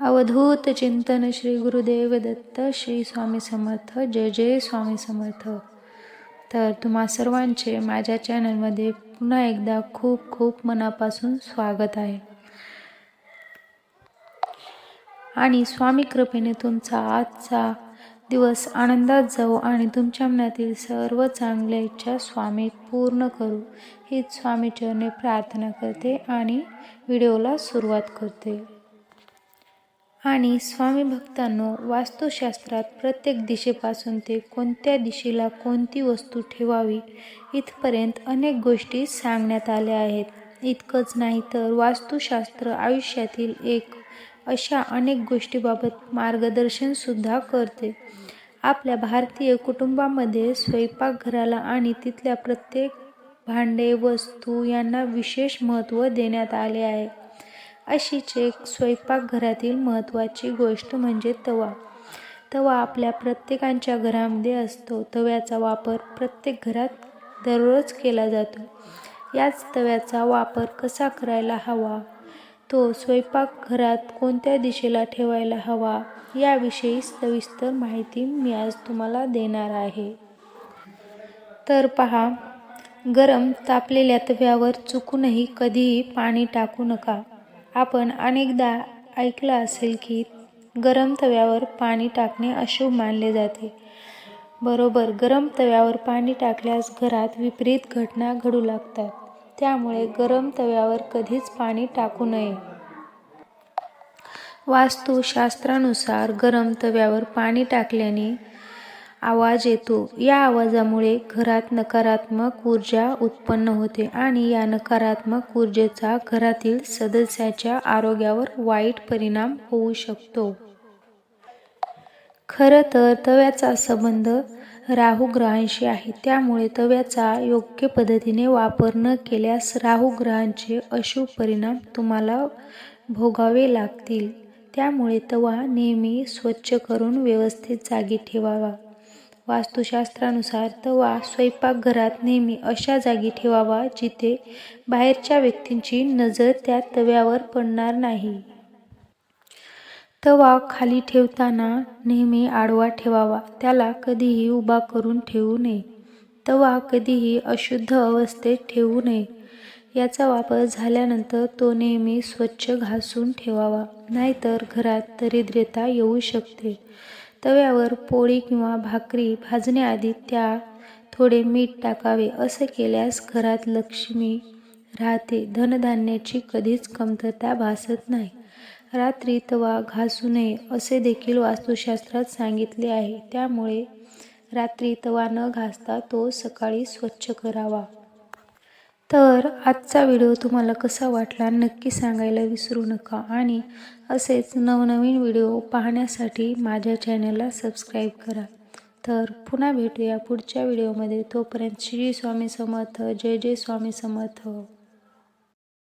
अवधूत चिंतन श्री गुरुदेव दत्त श्री स्वामी समर्थ जय जय स्वामी समर्थ. तर तुम्हा सर्वांचे माझ्या चॅनलमध्ये पुन्हा एकदा खूप खूप मनापासून स्वागत आहे. आणि स्वामी कृपेने तुमचा आजचा दिवस आनंदात जाऊ आणि तुमच्या मनातील सर्व चांगल्या इच्छा स्वामी पूर्ण करू हीच स्वामीचरणे प्रार्थना करते आणि व्हिडिओला सुरुवात करते. आणि स्वामी भक्तांनो वास्तुशास्त्रात प्रत्येक दिशेपासून ते कोणत्या दिशेला कोणती वस्तू ठेवावी इथपर्यंत अनेक गोष्टी सांगण्यात आल्या आहेत. इतकंच नाही तर वास्तुशास्त्र आयुष्यातील एक अशा अनेक गोष्टीबाबत मार्गदर्शनसुद्धा करते. आपल्या भारतीय कुटुंबामध्ये स्वयंपाकघराला आणि तिथल्या प्रत्येक भांडे वस्तू यांना विशेष महत्त्व देण्यात आले आहे. अशीच एक स्वयंपाकघरातील महत्त्वाची गोष्ट म्हणजे तवा. तवा आपल्या प्रत्येकांच्या घरामध्ये असतो. तव्याचा वापर प्रत्येक घरात दररोज केला जातो. याच तव्याचा वापर कसा करायला हवा? तो स्वयंपाकघरात कोणत्या दिशेला ठेवायला हवा? याविषयी सविस्तर माहिती मी आज तुम्हाला देणार आहे. तर पहा गरम तापलेल्या तव्यावर चुकूनही कधीही पाणी टाकू नका. आपण अनेकदा ऐकलं असेल की गरम तव्यावर पाणी टाकणे अशुभ मानले जाते. बरोबर गरम तव्यावर पाणी टाकल्यास घरात विपरीत घटना घडू लागतात. त्यामुळे गरम तव्यावर कधीच पाणी टाकू नये. वास्तुशास्त्रानुसार गरम तव्यावर पाणी टाकल्याने आवाज येतो. या आवाजामुळे घरात नकारात्मक ऊर्जा उत्पन्न होते आणि या नकारात्मक ऊर्जेचा घरातील सदस्याच्या आरोग्यावर वाईट परिणाम होऊ शकतो. खरं तर तव्याचा संबंध राहुग्रहांशी आहे. त्यामुळे तव्याचा योग्य पद्धतीने वापर न केल्यास राहुग्रहांचे अशुभ परिणाम तुम्हाला भोगावे लागतील. त्यामुळे तवा नेहमी स्वच्छ करून व्यवस्थित जागी ठेवावा. वास्तुशास्त्रानुसार तवा स्वयंपाकघरात नेहमी अशा जागी ठेवावा जिथे बाहेरच्या व्यक्तींची नजर त्या तव्यावर पडणार नाही. तवा खाली ठेवताना नेहमी आडवा ठेवावा. त्याला कधीही उभा करून ठेवू नये. तवा कधीही अशुद्ध अवस्थेत ठेवू नये. याचा वापर झाल्यानंतर तो नेहमी स्वच्छ घासून ठेवावा. नाहीतर घरात दरिद्रता येऊ शकते. तव्यावर पोळी किंवा भाकरी भाजण्याआधी त्या थोडे मीठ टाकावे. असे केल्यास घरात लक्ष्मी राहते. धनधान्याची कधीच कमतरता भासत नाही. रात्री तवा घासू नये असे देखील वास्तुशास्त्रात सांगितले आहे. त्यामुळे रात्री तवा न घासता तो सकाळी स्वच्छ करावा. तर आजचा व्हिडिओ तुम्हाला कसा वाटला नक्की सांगायला विसरू नका आणि असेच नवनवीन व्हिडिओ पाहण्यासाठी माझ्या चॅनलला सबस्क्राईब करा. तर पुन्हा भेटूया पुढच्या व्हिडिओमध्ये. तोपर्यंत श्री स्वामी समर्थ. जय जय स्वामी समर्थ.